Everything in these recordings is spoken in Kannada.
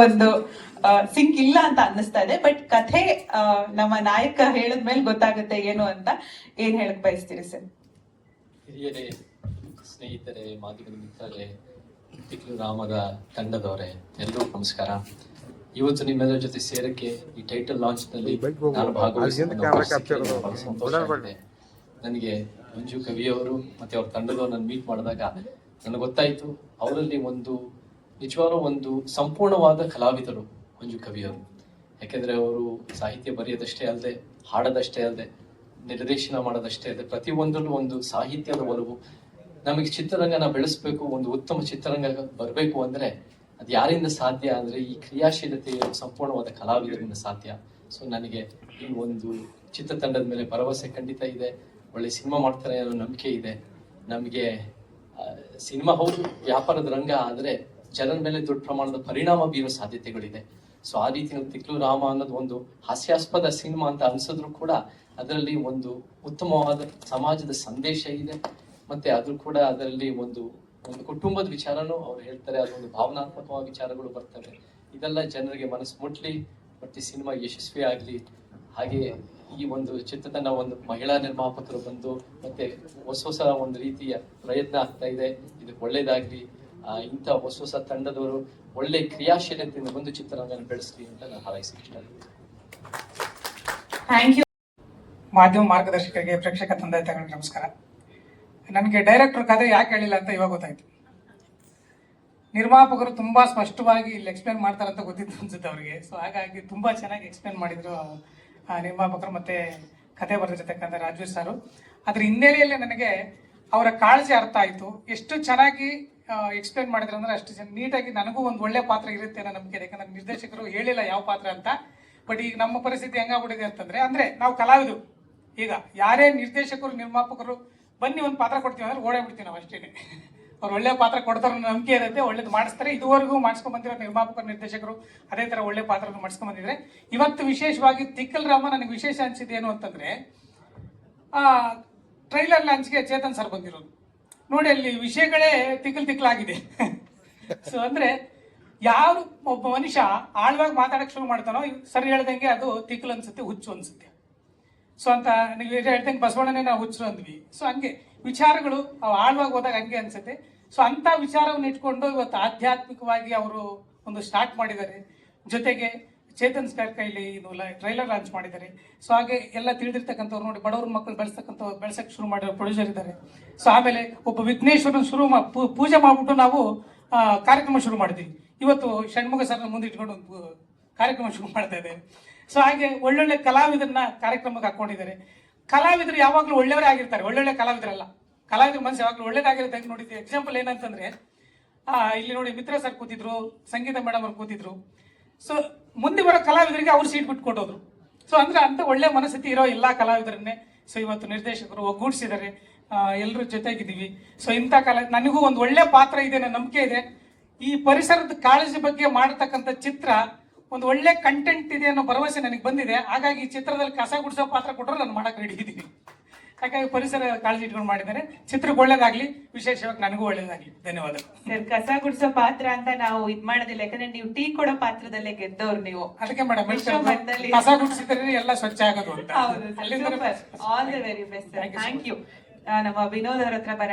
ಒಂದು ಸಿಂಕ್ ಇಲ್ಲ ಅಂತ ಅನ್ನಿಸ್ತಾ ಇದೆ ಬಟ್ ಕಥೆ ಆ, ನಮ್ಮ ನಾಯಕ ಹೇಳಿದ್ಮೇಲೆ ಗೊತ್ತಾಗುತ್ತೆ ಏನು ಅಂತ ಏನ್ ಹೇಳಕ್ ಬಯಸ್ತೀರಿ ಸರ್ ಹಿರಿಯರೇ ಸ್ನೇಹಿತರೆ ಮಾಧ್ಯಮದ ಮಿತ್ರರೇ ತಿಕ್ಲು ರಾಮದ ತಂಡದವರೇ ಎಲ್ಲರೂ ನಮಸ್ಕಾರ ಇವತ್ತು ನಿಮ್ಮೆಲ್ಲರ ಜೊತೆ ಸೇರಕ್ಕೆ ಈ ಟೈಟಲ್ ಲಾಂಚ್ನಲ್ಲಿ ನಾನು ಭಾಗವಹಿಸಿ ಅಲ್ಲಿಂದ camera capture ಅದು. ಬಹಳ ಸಂತೋಷ ಆಗಿದೆ. ನನಗೆ ಮಂಜು ಕವಿಯವರು ಮತ್ತೆ ಅವ್ರ ತಂಡದವ್ರು ನಾನು ಮೀಟ್ ಮಾಡಿದಾಗ ನನಗೆ ಗೊತ್ತಾಯ್ತು ಅವರಲ್ಲಿ ಒಂದು ನಿಜವಾಗ್ಲೂ ಒಂದು ಸಂಪೂರ್ಣವಾದ ಕಲಾವಿದರು ಮಂಜು ಕವಿಯವರು ಯಾಕೆಂದರೆ ಅವರು ಸಾಹಿತ್ಯ ಬರೆಯೋದಷ್ಟೇ ಅಲ್ಲದೆ, ಹಾಡೋದಷ್ಟೇ ಅಲ್ಲದೆ, ನಿರ್ದೇಶನ ಮಾಡೋದಷ್ಟೇ ಅಲ್ಲದೆ, ಪ್ರತಿಯೊಂದರಲ್ಲೂ ಒಂದು ಸಾಹಿತ್ಯದ ಒಲವು. ನಮಗೆ ಚಿತ್ರರಂಗನ ಬೆಳೆಸಬೇಕು, ಒಂದು ಉತ್ತಮ ಚಿತ್ರರಂಗ ಬರಬೇಕು ಅಂದರೆ ಅದು ಯಾರಿಂದ ಸಾಧ್ಯ ಅಂದರೆ ಈ ಕ್ರಿಯಾಶೀಲತೆ ಸಂಪೂರ್ಣವಾದ ಕಲಾವಿದರಿಂದ ಸಾಧ್ಯ. ಸೊ ನನಗೆ ಈ ಒಂದು ಚಿತ್ರತಂಡದ ಮೇಲೆ ಭರವಸೆ ಖಂಡಿತ ಇದೆ. ಒಳ್ಳೆ ಸಿನಿಮಾ ಮಾಡ್ತಾರೆ ಅನ್ನೋ ನಂಬಿಕೆ ಇದೆ. ನಮಗೆ ಸಿನಿಮಾ ಹೌದು, ವ್ಯಾಪಾರದ ರಂಗ, ಆದ್ರೆ ಜನರ ಮೇಲೆ ದೊಡ್ಡ ಪ್ರಮಾಣದ ಪರಿಣಾಮ ಬೀರೋ ಸಾಧ್ಯತೆಗಳಿದೆ. ಸೊ ಆ ರೀತಿ ನಾವು ತಿಕ್ಲು ರಾಮ ಅನ್ನೋದು ಒಂದು ಹಾಸ್ಯಾಸ್ಪದ ಸಿನಿಮಾ ಅಂತ ಅನ್ಸಿದ್ರು ಕೂಡ ಅದರಲ್ಲಿ ಒಂದು ಉತ್ತಮವಾದ ಸಮಾಜದ ಸಂದೇಶ ಇದೆ. ಮತ್ತೆ ಅದು ಕೂಡ ಅದರಲ್ಲಿ ಒಂದು ಒಂದು ಕುಟುಂಬದ ವಿಚಾರನೂ ಅವ್ರು ಹೇಳ್ತಾರೆ ಅದೊಂದು ಭಾವನಾತ್ಮಕವಾದ ವಿಚಾರಗಳು ಬರ್ತವೆ. ಇದೆಲ್ಲ ಜನರಿಗೆ ಮನಸ್ಸು ಮುಟ್ಲಿ, ಮತ್ತೆ ಸಿನಿಮಾ ಯಶಸ್ವಿ ಆಗ್ಲಿ. ಹಾಗೆ ಈ ಒಂದು ಚಿತ್ರತಂಡ ಒಂದು ಮಹಿಳಾ ನಿರ್ಮಾಪಕರು ಬಂದು ಮತ್ತೆ ಹೊಸ ಹೊಸ ಒಂದು ರೀತಿಯ ಪ್ರಯತ್ನ ಆಗ್ತಾ ಇದೆ. ಇದಕ್ಕೆ ಒಳ್ಳೇದಾಗ್ಲಿ. ಇಂಥ ಹೊಸ ಹೊಸ ತಂಡದವರು ಒಳ್ಳೆ ಕ್ರಿಯಾಶೀಲತೆಯಿಂದ ಒಂದು ಚಿತ್ರರಂಗನ ಬೆಳೆಸ್ಲಿ ಅಂತ ನಾನು ಹಾರೈಸಕ್ಕೆ ಇಷ್ಟ ಥ್ಯಾಂಕ್ ಯು ಮಾಧ್ಯಮ ಮಾರ್ಗದರ್ಶಕರಿಗೆ ಪ್ರೇಕ್ಷಕ ತಂದೆ ತಗೊಂಡು ನಮಸ್ಕಾರ. ನನಗೆ ಡೈರೆಕ್ಟರ್ ಕಥೆ ಯಾಕೆ ಹೇಳಿಲ್ಲ ಅಂತ ಇವಾಗ ಗೊತ್ತಾಯ್ತು. ನಿರ್ಮಾಪಕರು ತುಂಬಾ ಸ್ಪಷ್ಟವಾಗಿ ಇಲ್ಲಿ ಎಕ್ಸ್ಪ್ಲೇನ್ ಮಾಡ್ತಾರೆ ಅಂತ ಗೊತ್ತಿತ್ತು ಅನ್ಸುತ್ತೆ ಅವರಿಗೆ. ಸೊ ಹಾಗಾಗಿ ತುಂಬಾ ಚೆನ್ನಾಗಿ ಎಕ್ಸ್ಪ್ಲೇನ್ ಮಾಡಿದ್ರು ಆ ನಿರ್ಮಾಪಕರು ಮತ್ತೆ ಕಥೆ ಬರೆದಿರ್ತಕ್ಕಂಥ ರಾಜ್ವೀರ್ ಸಾರು. ಅದ್ರ ಹಿನ್ನೆಲೆಯಲ್ಲಿ ನನಗೆ ಅವರ ಕಾಳಜಿ ಅರ್ಥ ಆಯ್ತು. ಎಷ್ಟು ಚೆನ್ನಾಗಿ ಎಕ್ಸ್ಪ್ಲೇನ್ ಮಾಡಿದ್ರು ಅಂದ್ರೆ ಅಷ್ಟು ಜನ ನೀಟಾಗಿ ನನಗೂ ಒಂದು ಒಳ್ಳೆ ಪಾತ್ರ ಇರುತ್ತೆ ಅನ್ನೋ ನಂಬಿಕೆ ಇದೆ. ಯಾಕಂದ್ರೆ ನಿರ್ದೇಶಕರು ಹೇಳಿಲ್ಲ ಯಾವ ಪಾತ್ರ ಅಂತ. ಬಟ್ ಈಗ ನಮ್ಮ ಪರಿಸ್ಥಿತಿ ಹೆಂಗಾಗ್ಬಿಟ್ಟಿದೆ ಅಂತಂದ್ರೆ, ಅಂದ್ರೆ ನಾವು ಕಲಾವಿದರು. ಈಗ ಯಾರೇ ನಿರ್ದೇಶಕರು, ನಿರ್ಮಾಪಕರು, ಬನ್ನಿ ಒಂದು ಪಾತ್ರ ಕೊಡ್ತೀವಿ ಅಂದ್ರೆ ಓಡೇ ಬಿಡ್ತೀವಿ ನಾವು ಅಷ್ಟೇ ಅವ್ರು ಒಳ್ಳೆ ಪಾತ್ರ ಕೊಡ್ತಾರ ನಂಬಿಕೆ ಇರುತ್ತೆ, ಒಳ್ಳೇದು ಮಾಡಿಸ್ತಾರೆ. ಇದುವರೆಗೂ ಮಾಡಿಸ್ಕೊಂಡ್ ಬಂದಿರೋ ನಿರ್ಮಾಪಕರು, ನಿರ್ದೇಶಕರು ಅದೇ ತರ ಒಳ್ಳೆ ಪಾತ್ರ ಮಾಡಿಸ್ಕೊಂಡ್ ಬಂದಿದ್ರೆ ಇವತ್ತು ವಿಶೇಷವಾಗಿ ತಿಕ್ಕಲ್ ರಾಮ ನನಗೆ ವಿಶೇಷ ಅನ್ಸಿದ್ದು ಏನು ಅಂತಂದ್ರೆ ಟ್ರೈಲರ್ ಲಾಂಚ್ಗೆ ಚೇತನ್ ಸರ್ ಬಂದಿರೋದು. ನೋಡಿ, ಅಲ್ಲಿ ವಿಷಯಗಳೇ ತಿಕ್ಕಲ್ ತಿಕ್ಕಲಾಗಿದೆ ಸೊ ಅಂದ್ರೆ ಯಾರು ಒಬ್ಬ ಮನುಷ್ಯ ಆಳವಾಗಿ ಮಾತಾಡಕ್ ಶುರು ಮಾಡ್ತಾನೋ ಸರಿ ಹೇಳ್ದಂಗೆ ಅದು ತಿಕ್ಕಲ್ ಅನ್ಸುತ್ತೆ, ಹುಚ್ಚು ಅನ್ಸುತ್ತೆ. ಸೊ ಅಂತ ನೀವು ಹೇಳ್ದಂಗೆ ಬಸವಣ್ಣನೇ ನಾವು ಹುಚ್ಚು ಅಂದ್ವಿ. ಸೊ ಹಂಗೆ ವಿಚಾರಗಳು ಅವು ಆಳವಾಗಿ ಹೋದಾಗ ಹಂಗೆ ಅನ್ಸುತ್ತೆ. ಸೊ ಅಂತ ವಿಚಾರವನ್ನು ಇಟ್ಕೊಂಡು ಇವತ್ತು ಆಧ್ಯಾತ್ಮಿಕವಾಗಿ ಅವರು ಒಂದು ಸ್ಟಾರ್ಟ್ ಮಾಡಿದ್ದಾರೆ. ಜೊತೆಗೆ ಚೇತನ್ ಸ್ಟಾರ್ ಕೈಲಿ ಇದು ಟ್ರೈಲರ್ ಲಾಂಚ್ ಮಾಡಿದ್ದಾರೆ. ಸೊ ಹಾಗೆ ಎಲ್ಲ ತಿಳಿದಿರ್ತಕ್ಕಂಥವ್ರು ನೋಡಿ, ಬಡವ್ರ ಮಕ್ಕಳು ಬೆಳೆಸ್ತಕ್ಕಂಥ ಬೆಳೆಸಕ್ಕೆ ಶುರು ಮಾಡಿರೋ ಪ್ರೊಡ್ಯೂಸರ್ ಇದ್ದಾರೆ. ಸೊ ಆಮೇಲೆ ಒಬ್ಬ ವಿಘ್ನೇಶ್ವರನ ಶುರು ಪೂಜೆ ಮಾಡಿಬಿಟ್ಟು ನಾವು ಕಾರ್ಯಕ್ರಮ ಶುರು ಮಾಡಿದ್ವಿ. ಇವತ್ತು ಷಣ್ಮುಖ ಸರ್ನ ಮುಂದೆ ಇಟ್ಕೊಂಡು ಕಾರ್ಯಕ್ರಮ ಶುರು ಮಾಡ್ತಾ ಇದ್ದೇವೆ ಸೊ ಹಾಗೆ ಒಳ್ಳೊಳ್ಳೆ ಕಲಾವಿದರನ್ನ ಕಾರ್ಯಕ್ರಮಕ್ಕೆ ಹಾಕೊಂಡಿದ್ದಾರೆ. ಕಲಾವಿದರು ಯಾವಾಗಲೂ ಒಳ್ಳೆಯವರೇ ಆಗಿರ್ತಾರೆ. ಒಳ್ಳೊಳ್ಳೆ ಕಲಾವಿದರಲ್ಲ. ಕಲಾವಿದರ ಮನಸ್ಸು ಯಾವಾಗಲೂ ಒಳ್ಳೇದಾಗಿರುತ್ತೆ. ಅಂತ ನೋಡಿದ್ವಿ. ಎಕ್ಸಾಂಪಲ್ ಏನಂತಂದ್ರೆ ಇಲ್ಲಿ ನೋಡಿ ಮಿತ್ರ ಸರ್ ಕೂತಿದ್ರು, ಸಂಗೀತ ಮೇಡಮ್ ಅವ್ರು ಕೂತಿದ್ರು. ಸೊ ಮುಂದೆ ಬರೋ ಕಲಾವಿದರಿಗೆ ಅವ್ರು ಸೀಟ್ ಬಿಟ್ಕೊಟ್ಟೋದ್ರು ಸೊ ಅಂದ್ರೆ ಅಂತ ಒಳ್ಳೆ ಮನಸ್ಥಿತಿ ಇರೋ ಎಲ್ಲ ಕಲಾವಿದರನ್ನೇ ಸೊ ಇವತ್ತು ನಿರ್ದೇಶಕರು ಒಗ್ಗೂಡಿಸಿದ್ದಾರೆ. ಎಲ್ಲರೂ ಜೊತೆಗಿದ್ದೀವಿ. ಸೊ ಇಂಥ ಕಲಾ, ನನಗೂ ಒಂದು ಒಳ್ಳೆ ಪಾತ್ರ ಇದೆ ನನ್ನ ನಂಬಿಕೆ ಇದೆ. ಈ ಪರಿಸರದ ಕಾಳಜಿ ಬಗ್ಗೆ ಮಾಡತಕ್ಕಂಥ ಚಿತ್ರ ಒಂದು ಒಳ್ಳೆ ಕಂಟೆಂಟ್ ಇದೆ ಅನ್ನೋ ಭರವಸೆ ನನಗೆ ಬಂದಿದೆ. ಹಾಗಾಗಿ ಈ ಚಿತ್ರದಲ್ಲಿ ಕಸ ಗುಡಿಸೋ ಪಾತ್ರ ಕೊಟ್ಟರು ನಾನು ಮಾಡಕ್ಕೆ ರೆಡಿ ಇದ್ದೀನಿ. ಹಾಗಾಗಿ ಪರಿಸರ ಕಾಳಜಿ ಇಟ್ಕೊಂಡು ಮಾಡಿದ್ದಾರೆ. ಚಿತ್ರಕ್ಕೆ ಒಳ್ಳೇದಾಗ್ಲಿ ವಿಶೇಷವಾಗಿ ನನಗೂ ಒಳ್ಳೇದಾಗ್ಲಿ. ಧನ್ಯವಾದ ಸರ್ ಕಸ ಗುಡಿಸೋ ಪಾತ್ರ ಅಂತ ನಾವು ಇದ್ ಮಾಡೋದಿಲ್ಲ. ಯಾಕಂದ್ರೆ ನೀವು ಟೀ ಕೊಡೋ ಪಾತ್ರದಲ್ಲೇ ಗೆದ್ದವ್ರು ನೀವು. ಅದಕ್ಕೆ ಮೇಡಮ್ ಕಸ ಗುಡಿಸಿದ್ರೆ ಎಲ್ಲ ಸ್ವಚ್ಛ ಆಗೋದು ಅಂತ. ಹೌದು ಅಲ್ಲಿಂದ all the very best thank you ನಮ್ಮ ವಿನೋದ್ ಅವ್ರ ಹತ್ರ ಬರ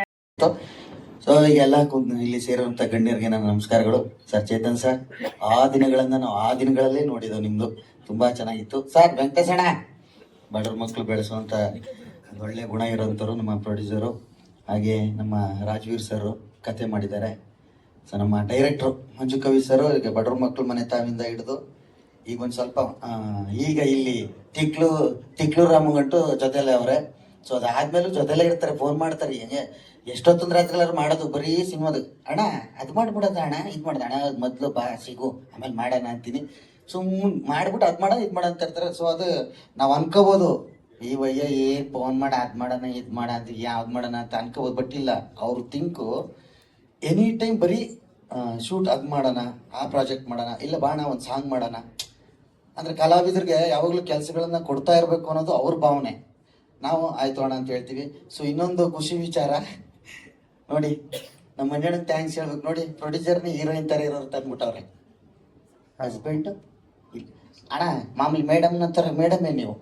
ಸೊ ಎಲ್ಲ ಕುಂತ್ ಇಲ್ಲಿ ಸೇರುವಂತ ಗಣ್ಯರಿಗೆ ನನ್ನ ನಮಸ್ಕಾರಗಳು. ಸರ್ ಚೇತನ್ ಸರ್ ಆ ದಿನಗಳನ್ನ ನಾವು ಆ ದಿನಗಳಲ್ಲೇ ನೋಡಿದೆವು ನಿಮ್ದು. ತುಂಬಾ ಚೆನ್ನಾಗಿತ್ತು. ಸರ್ ವೆಂಕಟೇಶಣ್ಣ ಬಡವ್ರ ಮಕ್ಕಳು ಬೆಳೆಸುವಂತ ಒಳ್ಳೆ ಗುಣ ಇರೋಂಥವ್ರು ನಮ್ಮ ಪ್ರೊಡ್ಯೂಸರು ಹಾಗೆ ನಮ್ಮ ರಾಜ್ವೀರ್ ಸರ್ ಕತೆ ಮಾಡಿದ್ದಾರೆ. ಸೊ ನಮ್ಮ ಡೈರೆಕ್ಟ್ರು ಮಂಜು ಕವಿ ಸರು ಈಗ ಬಡವ್ರ ಮಕ್ಕಳು ಮನೆ ತಾವಿಂದ ಹಿಡಿದು ಈಗ ಒಂದು ಸ್ವಲ್ಪ ಈಗ ಇಲ್ಲಿ ತಿಕ್ಲು ತಿಕ್ಲು ರಾಮಗಂಟು ಜೊತೆಲೆ ಅವರೇ. ಸೊ ಅದಾದ್ಮೇಲೂ ಜೊತೆಲೆ ಇರ್ತಾರೆ ಫೋನ್ ಮಾಡ್ತಾರೆ. ಹೆಂಗೆ ಎಷ್ಟೊತ್ತಂದ್ರೆ ರಾತ್ರಿ ಮಾಡೋದು, ಬರೀ ಸಿನಿಮಾದ. ಅಣ್ಣ, ಅದು ಮಾಡ್ಬಿಡೋದ ಅಣ್ಣ, ಇದು ಮಾಡಿದೆ. ಅಣ್ಣ ಮೊದಲು ಮೊದ್ಲು ಬಾ, ಸಿಗು, ಆಮೇಲೆ ಮಾಡೋಣ ಅಂತೀನಿ. ಸುಮ್ಮನೆ ಮಾಡ್ಬಿಟ್ಟು ಅದು ಮಾಡೋದು ಇದು ಮಾಡೋ ಅಂತ ಇರ್ತಾರೆ. ಸೊ ಅದು ನಾವು ಅನ್ಕೋಬೋದು. ಈ ವಯ್ಯ ಏನ್ ಫೋನ್ ಮಾಡ, ಅದ್ ಮಾಡೋಣ, ಇದ್ ಮಾಡ ಅಂತ ಯಾವ್ದು ಮಾಡೋಣ ಅಂತ ಅನ್ಕೋಬೋದು ಬಟ್ ಇಲ್ಲ ಅವ್ರು ತಿಂಕು ಎನಿ ಟೈಮ್ ಬರೀ ಶೂಟ್ ಅದು ಮಾಡೋಣ, ಆ ಪ್ರಾಜೆಕ್ಟ್ ಮಾಡೋಣ, ಇಲ್ಲ ಬಾಣ ಒಂದು ಸಾಂಗ್ ಮಾಡೋಣ. ಅಂದ್ರೆ ಕಲಾವಿದರಿಗೆ ಯಾವಾಗಲೂ ಕೆಲಸಗಳನ್ನು ಕೊಡ್ತಾ ಇರಬೇಕು ಅನ್ನೋದು ಅವ್ರ ಭಾವನೆ. ನಾವು ಆಯ್ತು ಅಣ್ಣ ಅಂತ ಹೇಳ್ತೀವಿ. ಸೊ ಇನ್ನೊಂದು ಖುಷಿ ವಿಚಾರ. ನೋಡಿ, ನಮ್ಮ ಮಂಜಣ್ಣಗೆ ಥ್ಯಾಂಕ್ಸ್ ಹೇಳ್ಬೇಕು. ನೋಡಿ ಪ್ರೊಡ್ಯೂಸರ್ನೇ ಹೀರೋಯಿನ್ ಥರ ಇರೋರು ತಂದ್ಬಿಟ್ಟವ್ರೆ. ಹಸ್ಬೆಂಡ್ ಅಣ್ಣ, ಮಾಮೂಲಿ ಮೇಡಮ್ ನಂತರ ಮೇಡಮೇ ನೀವು.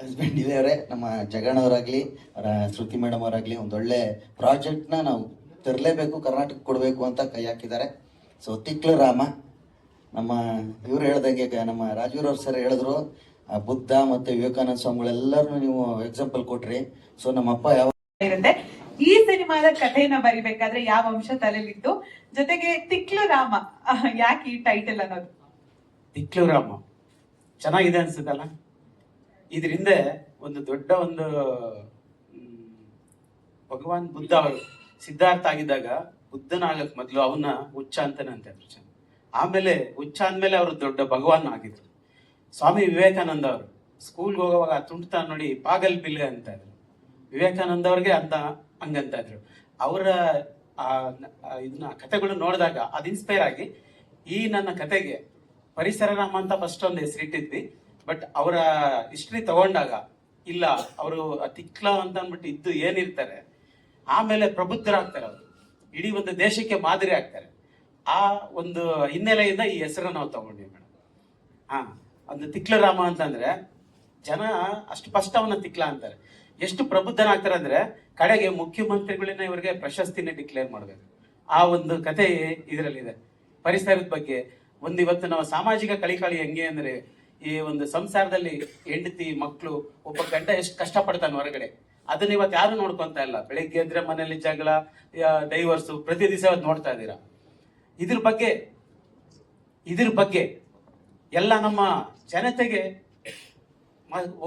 ಹಸ್ಬೆಂಡ್ ಅವರೇ ನಮ್ಮ ಜಗಣ್ಣವರಾಗ್ಲಿ ಅವರ ಶ್ರುತಿ ಮೇಡಮ್ ಅವರಾಗ್ಲಿ ಒಂದೊಳ್ಳೆ ಪ್ರಾಜೆಕ್ಟ್ನ ನಾವು ತರಲೇಬೇಕು ಕರ್ನಾಟಕ ಕೊಡಬೇಕು ಅಂತ ಕೈ ಹಾಕಿದ್ದಾರೆ. ಸೊ ತಿಕ್ಲು ರಾಮ ನಮ್ಮ ಇವ್ರು ಹೇಳ್ದಂಗೆ ನಮ್ಮ ರಾಜೀವ್ ಅವ್ರ ಸರ್ ಹೇಳಿದ್ರು ಬುದ್ಧ ಮತ್ತೆ ವಿವೇಕಾನಂದ ಸ್ವಾಮಿಗಳೆಲ್ಲರೂ ನೀವು ಎಕ್ಸಾಂಪಲ್ ಕೊಟ್ರಿ. ಸೊ ನಮ್ಮಪ್ಪ ಯಾವ ಇರುತ್ತೆ. ಈ ಸಿನಿಮಾದ ಕಥೆನ ಬರಿಬೇಕಾದ್ರೆ ಯಾವ ಅಂಶ ತಲೆಲಿತ್ತು? ಜೊತೆಗೆ ತಿಕ್ಲು ರಾಮ ಯಾಕೆ ಈ ಟೈಟಲ್ ಅನ್ನೋದು? ತಿಕ್ಲು ರಾಮ. ಚೆನ್ನಾಗಿದೆ ಅನ್ಸುತ್ತಲ್ಲ? ಇದ್ರ ಹಿಂದೆ ಒಂದು ದೊಡ್ಡ ಒಂದು ಭಗವಾನ್ ಬುದ್ಧ ಅವರು ಸಿದ್ಧಾರ್ಥ ಆಗಿದ್ದಾಗ ಬುದ್ಧನಾಗಕ್ ಮೊದಲು ಅವನ್ನ ಹುಚ್ಚ ಅಂತಾನೆ ಅಂತ ಇದ್ರು. ಆಮೇಲೆ ಹುಚ್ಚ ಅಂದಮೇಲೆ ಅವರು ದೊಡ್ಡ ಭಗವಾನ್ ಆಗಿದ್ರು. ಸ್ವಾಮಿ ವಿವೇಕಾನಂದ ಅವರು ಸ್ಕೂಲ್ಗೆ ಹೋಗುವಾಗ ತುಂಟ್ತಾ ನೋಡಿ ಪಾಗಲ್ ಬಿಲ್ ಅಂತ ಇದ್ರು. ವಿವೇಕಾನಂದ ಅವ್ರಿಗೆ ಅಂತ ಹಂಗಂತ ಇದ್ರು. ಅವರ ಆ ಇದನ್ನ ಕಥೆಗಳು ನೋಡಿದಾಗ ಅದು ಇನ್ಸ್ಪೈರ್ ಆಗಿ ಈ ನನ್ನ ಕತೆಗೆ ಪರಿಸರ ನಮ್ಮ ಅಂತ ಫಸ್ಟ್ ಒಂದು ಹೆಸರಿಟ್ಟಿದ್ವಿ. ಬಟ್ ಅವರ ಹಿಸ್ಟ್ರಿ ತಗೊಂಡಾಗ, ಇಲ್ಲ, ಅವರು ತಿಕ್ಲ ಅಂತ ಅಂದ್ಬಿಟ್ಟು ಇದ್ದು ಏನಿರ್ತಾರೆ, ಆಮೇಲೆ ಪ್ರಬುದ್ಧರಾಗ್ತಾರೆ ಅವರು. ಇಡೀ ಒಂದು ದೇಶಕ್ಕೆ ಮಾದರಿ ಆಗ್ತಾರೆ. ಆ ಒಂದು ಹಿನ್ನೆಲೆಯಿಂದ ಈ ಹೆಸರನ್ನು ನಾವು ತಗೊಂಡ್ವಿ ಮೇಡಮ್ ಹಾ, ಒಂದು ತಿಕ್ಲ ರಾಮ ಅಂತಂದ್ರೆ, ಜನ ಅಷ್ಟು ಫಸ್ಟ್ ಅವನ ತಿಕ್ಲ ಅಂತಾರೆ. ಎಷ್ಟು ಪ್ರಬುದ್ಧನಾಗ್ತಾರೆ ಅಂದ್ರೆ, ಕಡೆಗೆ ಮುಖ್ಯಮಂತ್ರಿಗಳನ್ನ ಇವರಿಗೆ ಪ್ರಶಸ್ತಿನೇ ಡಿಕ್ಲೇರ್ ಮಾಡಬೇಕು. ಆ ಒಂದು ಕತೆ ಇದರಲ್ಲಿದೆ. ಪರಿಸರದ ಬಗ್ಗೆ ಒಂದು ಇವತ್ತು ನಾವು ಸಾಮಾಜಿಕ ಕಳಿಕಳಿ ಹೆಂಗೆ ಅಂದ್ರೆ ಈ ಒಂದು ಸಂಸಾರದಲ್ಲಿ ಹೆಂಡತಿ ಮಕ್ಕಳು ಒಬ್ಬ ಗಂಡ ಎಷ್ಟು ಕಷ್ಟಪಡ್ತಾನೆ ಹೊರಗಡೆ. ಅದನ್ನ ಇವತ್ತು ಯಾರು ನೋಡ್ಕೊಂತ ಇಲ್ಲ. ಬೆಳಿಗ್ಗೆ ಎದ್ರೆ ಮನೆಯಲ್ಲಿ ಜಗಳ ಡೈವರ್ಸು ಪ್ರತಿ ದಿವಸ ನೋಡ್ತಾ ಇದ್ದೀರಾ. ಇದ್ರ ಬಗ್ಗೆ ಇದ್ರ ಬಗ್ಗೆ ಎಲ್ಲ ನಮ್ಮ ಜನತೆಗೆ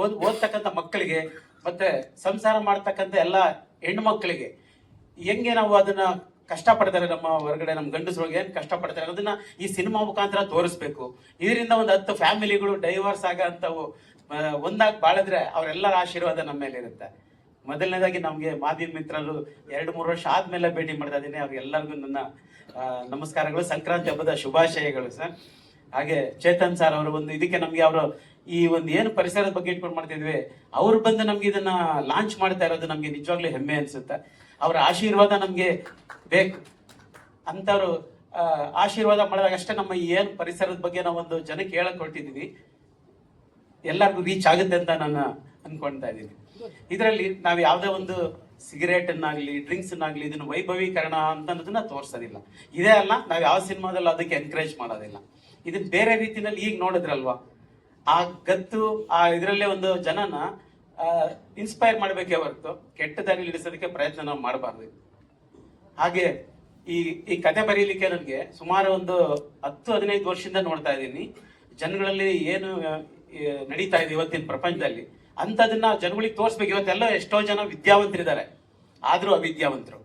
ಓದ್, ಓದ್ತಕ್ಕಂಥ ಮಕ್ಕಳಿಗೆ, ಮತ್ತೆ ಸಂಸಾರ ಮಾಡ್ತಕ್ಕಂಥ ಎಲ್ಲ ಹೆಣ್ಣು ಮಕ್ಕಳಿಗೆ, ಹೆಂಗೆ ನಾವು ಅದನ್ನ ಕಷ್ಟಪಡ್ತಾರೆ ನಮ್ಮ ಹೊರಗಡೆ ನಮ್ಮ ಗಂಡಸ್ರೊಳಗೆ ಏನು ಕಷ್ಟಪಡ್ತಾರೆ ಅದನ್ನ ಈ ಸಿನಿಮಾ ಮುಖಾಂತರ ತೋರಿಸ್ಬೇಕು. ಇದರಿಂದ ಒಂದು ಹತ್ತು ಫ್ಯಾಮಿಲಿಗಳು ಡೈವರ್ಸ್ ಆಗಂತವು ಒಂದಾಗಿ ಬಾಳಿದ್ರೆ ಅವರೆಲ್ಲರ ಆಶೀರ್ವಾದ ನಮ್ಮ ಮೇಲೆ ಇರುತ್ತೆ. ಮೊದಲನೇದಾಗಿ ನಮಗೆ ಮಾಧ್ಯಮ ಮಿತ್ರರು ಎರಡು, ಮೂರು ವರ್ಷ ಆದ್ಮೇಲೆ ಭೇಟಿ ಮಾಡ್ತಾ ಇದ್ದೀನಿ. ಅವ್ರಿಗೆಲ್ಲರಿಗೂ ನನ್ನ ನಮಸ್ಕಾರಗಳು. ಸಂಕ್ರಾಂತಿ ಹಬ್ಬದ ಶುಭಾಶಯಗಳು, ಸರ್. ಹಾಗೆ ಚೇತನ್ ಸರ್ ಅವರು ಒಂದು ಇದಕ್ಕೆ ನಮಗೆ ಅವರು ಈ ಒಂದು ಏನು ಪರಿಸರದ ಬಗ್ಗೆ ಇಟ್ಕೊಂಡು ಮಾಡ್ತಿದ್ವಿ, ಅವ್ರು ಬಂದು ನಮ್ಗೆ ಇದನ್ನ ಲಾಂಚ್ ಮಾಡ್ತಾ ಇರೋದು ನಮ್ಗೆ ನಿಜವಾಗ್ಲೂ ಹೆಮ್ಮೆ ಅನ್ಸುತ್ತೆ. ಅವರ ಆಶೀರ್ವಾದ ನಮ್ಗೆ ಬೇಕು. ಅಂತವ್ರು ಆ, ಆಶೀರ್ವಾದ ಮಾಡಿದಾಗ ಅಷ್ಟೇ ನಮ್ಮ ಏನು ಪರಿಸರದ ಬಗ್ಗೆ ಒಂದು ಜನಕ್ಕೆ ಹೇಳಕ್ ಹೊರಟಿದೀವಿ ಎಲ್ಲರಿಗೂ ರೀಚ್ ಆಗುತ್ತೆ ಅಂತ ನಾನು ಅನ್ಕೊಳ್ತಾ ಇದ್ದೀನಿ. ಇದರಲ್ಲಿ ನಾವು ಯಾವುದೇ ಒಂದು ಸಿಗರೇಟ್ ಅನ್ನಾಗ್ಲಿ ಡ್ರಿಂಕ್ಸ್ ಅನ್ನಾಗ್ಲಿ ಇದನ್ನ ವೈಭವೀಕರಣ ಅಂತ ಅನ್ನೋದನ್ನ ತೋರ್ಸೋದಿಲ್ಲ. ಇದೇ ಅಲ್ಲ ನಾವು ಯಾವ ಸಿನಿಮಾದಲ್ಲೂ ಅದಕ್ಕೆ ಎನ್ಕರೇಜ್ ಮಾಡೋದಿಲ್ಲ. ಇದನ್ನ ಬೇರೆ ರೀತಿನಲ್ಲಿ ಈಗ ನೋಡಿದ್ರಲ್ವಾ? ಆ ಗತ್ತು ಆ ಇದರಲ್ಲೇ ಒಂದು ಜನನ ಇನ್ಸ್ಪೈರ್ ಮಾಡಬೇಕೇ ಹೊರತು ಕೆಟ್ಟ ದಾರಿಲಿ ಇಳಿಸೋದಕ್ಕೆ ಪ್ರಯತ್ನ ನಾವು ಮಾಡಬಾರ್ದು. ಹಾಗೆ ಈ ಈ ಕತೆ ಬರೀಲಿಕ್ಕೆ ನನಗೆ ಸುಮಾರು ಒಂದು ಹತ್ತು, ಹದಿನೈದು ವರ್ಷದಿಂದ ನೋಡ್ತಾ ಇದ್ದೀನಿ. ಜನಗಳಲ್ಲಿ ಏನು ನಡೀತಾ ಇದೆ ಇವತ್ತಿನ ಪ್ರಪಂಚದಲ್ಲಿ ಅಂತದನ್ನ ಜನಗಳಿಗೆ ತೋರಿಸ್ಬೇಕು. ಇವತ್ತೆಲ್ಲ ಎಷ್ಟೋ ಜನ ವಿದ್ಯಾವಂತರಿದ್ದಾರೆ. ಆದರೂ ಅವಿದ್ಯಾವಂತರು.